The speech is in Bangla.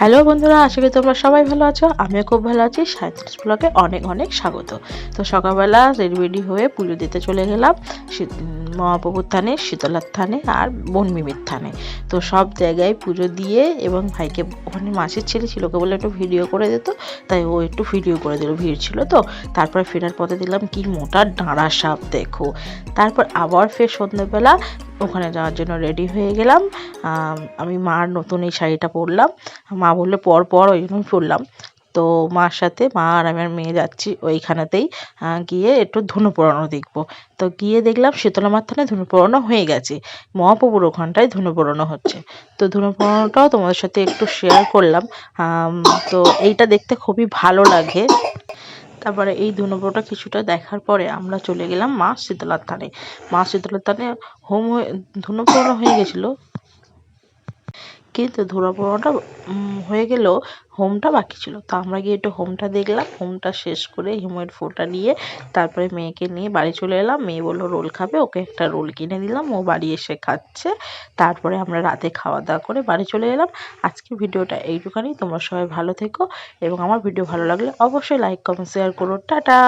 হ্যালো বন্ধুরা, আশা করি তোমরা সবাই ভালো আছো। আমিও খুব ভালো আছি। সাঁত্রিশ ব্লকে অনেক অনেক স্বাগত। তো সকালবেলা রেডি রেডি হয়ে পুজো দিতে চলে গেলাম। মহাপ্রভুর থানে, শীতলার থানে আর বনমিমির থানে। তো সব জায়গায় পুজো দিয়ে এবং ভাইকে, ওখানে মাসির ছেলে ছিল, ওকে বলে একটু ভিডিও করে দিত তাই ও একটু ভিডিও করে দিল, ভিড় ছিল তো। তারপরে ফেরার পথে দিলাম কি মোটা ডাঁড়া সাপ, দেখো। তারপর আবার ফের সন্ধ্যেবেলা ওখানে যাওয়ার জন্য রেডি হয়ে গেলাম। আমি মার নতুন এই শাড়িটা পরলাম। মা বলল, পর পর ওই জন্য পরলাম। তো মার সাথে মা আর আমি আর মেয়ে যাচ্ছি ওইখানেতেই গিয়ে একটু ধনু পোড়ানো দেখব। তো গিয়ে দেখলাম শীতলা মাথানে ধনু পোড়ানো হয়ে গেছে। মহাপ্রভুর ওখানটায় ধনু পোড়ানো হচ্ছে। তো ধনু পোড়ানোটাও তোমাদের সাথে একটু শেয়ার করলাম। তো এইটা দেখতে খুবই ভালো লাগে। তারপরে এই ধনুপোড়াটা কিছুটা দেখার পরে আমরা চলে গেলাম মা শীতলার থানে। মা শীতলার থানে হোম হয়ে ধনু হয়ে গেছিল। কিন্তু উম, হয়ে গেলেও হোমটা বাকি ছিল। তো আমরা গিয়ে একটু হোমটা দেখলাম হোমটা শেষ করে হিমের ফোঁটা নিয়ে তারপরে মেয়েকে নিয়ে বাড়ি চলে এলাম। মেয়ে বলল রোল খাবে ওকে একটা রোল কিনে দিলাম ও বাড়ি এসে খাচ্ছে। তারপরে আমরা রাতে খাওয়া দাওয়া করে বাড়ি চলে এলাম। আজকের ভিডিওটা এইটুখানি তোমরা সবাই ভালো থেকো এবং আমার ভিডিও ভালো লাগলে অবশ্যই লাইক কমেন্ট শেয়ার করো। টাটা!